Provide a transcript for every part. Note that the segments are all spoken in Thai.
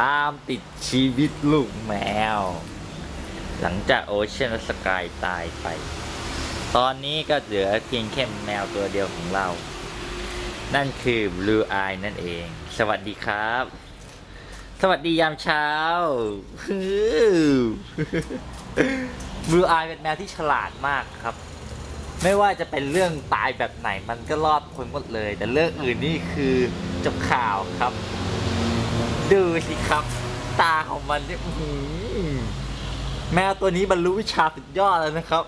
ตามติดชีวิตลูกแมว หลังจากโอเชียนสกายตายไป ตอนนี้ก็เหลือเพียงแค่แมวตัวเดียวของเรา นั่นคือ Blue Eye นั่นเอง สวัสดีครับ สวัสดียามเช้า Blue Eye เป็นแมวที่ฉลาดมากครับ ไม่ว่าจะเป็นเรื่องตายแบบไหนมันก็รอดพ้นหมดเลย แต่เรื่องอื่นนี่คือจบข่าวครับ ดูสิครับ ตาของมันเนี่ยหือแมวตัวนี้บรรลุวิชาสุดยอดแล้วนะครับ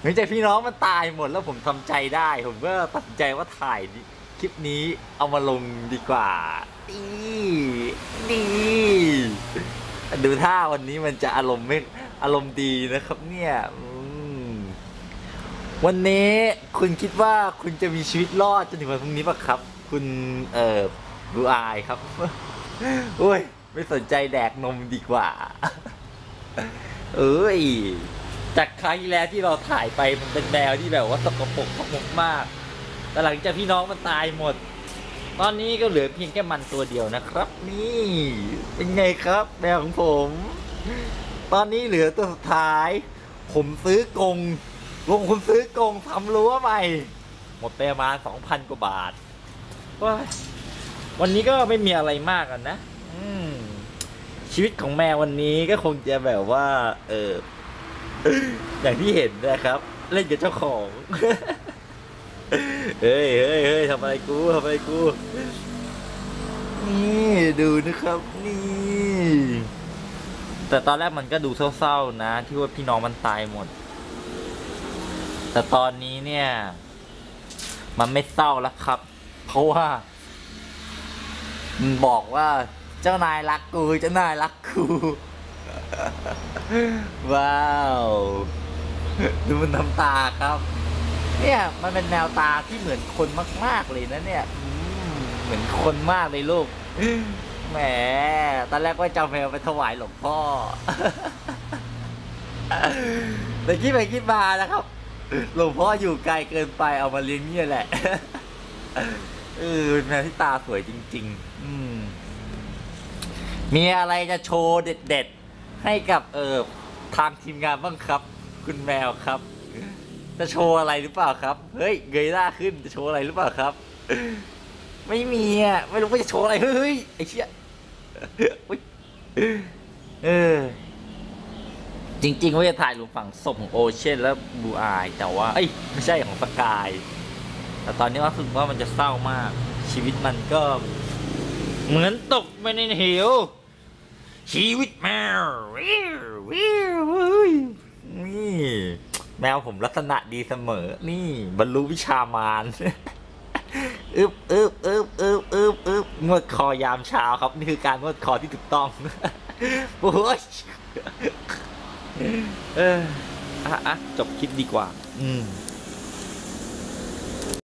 หลังจากพี่น้องมันตายหมดแล้วผมทำใจได้ ผมก็ตัดสินใจว่าถ่ายคลิปนี้เอามาลงดีกว่านี่นี่ดูท่าวันนี้มันจะอารมณ์ไม่อารมณ์ดีนะครับ เนี่ยวันนี้คุณคิดว่าคุณจะมีชีวิตรอดจนถึงวันพรุ่งนี้ปะครับ คุณเอ่อบูอายครับ อุ้ย ไม่สนใจแดกนมดีกว่า เอ้ย จากครั้งที่แล้วที่เราถ่ายไปมันเป็นแมวที่แบบว่าสกปรกขมกมากแต่หลังจากพี่น้องมันตายหมด ตอนนี้ก็เหลือเพียงแค่มันตัวเดียวนะครับ นี่ เป็นไงครับแมวของผม ตอนนี้เหลือตัวสุดท้าย ผมซื้อกงลงคุณซื้อกงทำรั้วใหม่ หมดไปประมาณสองพันกว่าบาทว้า วันนี้ก็ไม่มีอะไรมากอะนะอืมชีวิตของแมววันนี้ก็คงจะแบบว่า เอออย่างที่เห็นนะครับ เล่นกับเจ้าของ เฮ้ยเฮ้ยเฮ้ยทำอะไรกูทำอะไรกู นี่ดูนะครับ นี่ แต่ตอนแรกมันก็ดูเศร้าๆนะ ที่ว่าพี่น้องมันตายหมด แต่ตอนนี้เนี่ย มันไม่เศร้าแล้วครับ เพราะว่า มันบอกว่าเจ้านายรักกูเจ้านายรักกูว้าวดูมันทำตาครับ เนี่ยมันเป็นแนวตาที่เหมือนคนมาก ๆเลยนะเนี่ยเหมือนคนมากเลยลูกแหมตอนแรกว่าจะแมวไปถวายหลวงพ่อแต่คิดไปคิดมานะครับ หลวงพ่ออยู่ไกลเกินไปเอามาเลี้ยงเนี่ยแหละ เออนแมวที่ตาสวยจริง ๆ อืม มีอะไรจะโชว์เด็ด ๆ ให้กับเออทางทีมงานบ้างครับ คุณแมวครับ จะโชว์อะไรหรือเปล่าครับ เฮ้ยเงยหน้าขึ้นจะโชว์อะไรหรือเปล่าครับ ไม่มีอะไม่รู้ว่าจะโชว์อะไรเฮ้ยไอ้เชี่ยอุ๊ยเออจริงๆว่าจะถ่ายลงฝั่งศพของโอเชียนและบูอาย แต่ว่า เอ้ย ไม่ใช่ของสกาย แต่ตอนนี้รู้สึกว่ามันจะเศร้ามาก ชีวิตมันก็ เหมือนตกไปในเหว ชีวิตแมววิววิวนี่แมวผมลักษณะดีเสมอ นี่บรรลุวิชามารอึบอึบอึบอึบอึบอึบนวดคอยามเช้าครับ นี่คือการนวดคอที่ถูกต้องโอ้ยเอออะอะจบคลิปดีกว่า อืม